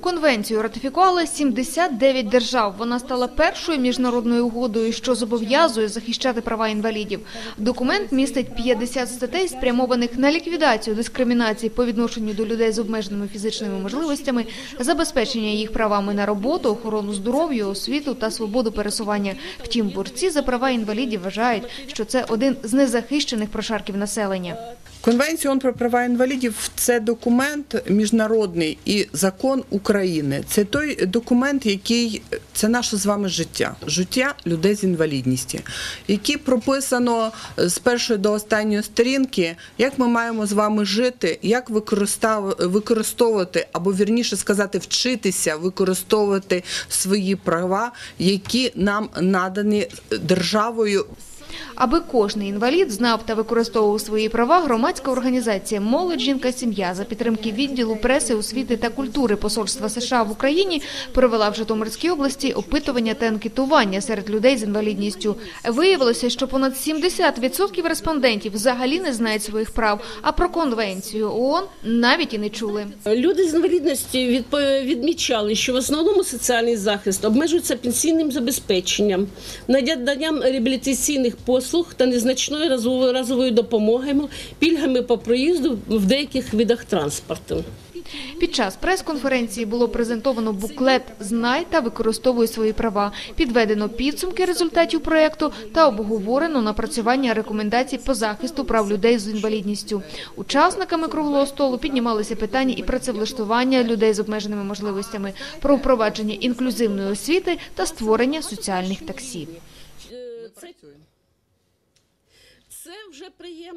Конвенцію ратифікували 79 держав. Вона стала першою міжнародною угодою, що зобов'язує захищати права інвалідів. Документ містить 50 статей, спрямованих на ліквідацію дискримінації по відношенню до людей з обмеженими фізичними можливостями, забезпечення їх правами на роботу, охорону здоров'я, освіту та свободу пересування. Втім, борці за права інвалідів вважають, що це один з незахищених прошарків населення. Конвенція про права інвалідів це документ міжнародний і закон України. Це той документ, який це наше з вами життя, життя людей з інвалідністю, який прописано з першої до останньої сторінки, як ми маємо з вами жити, як використовувати або вірніше сказати, вчитися використовувати свої права, які нам надані державою Аби кожний інвалід знав та використовував свої права, громадська організація Молодь жінка сім'я за підтримки відділу преси, освіти та культури Посольства США в Україні провела в Житомирській області опитування та анкетування серед людей з інвалідністю. Виявилося, що понад 70% респондентів взагалі не знають своїх прав, а про конвенцію ООН навіть і не чули. Люди з інвалідності відпо- відмічали, що в основному соціальний захист обмежується пенсійним забезпеченням, наданням реабілітаційних послуг та незначною разовою разовою допомогою, пільгами по проїзду в деяких видах транспорту. Під час прес-конференції було презентовано буклет Знай та використовуй свої права. Підведено підсумки результатів проекту та обговорено напрацювання рекомендацій по захисту прав людей з інвалідністю. Учасниками круглого столу піднімалися питання і працевлаштування людей з обмеженими можливостями, про впровадження інклюзивної освіти та створення соціальних таксі. Це вже приємно.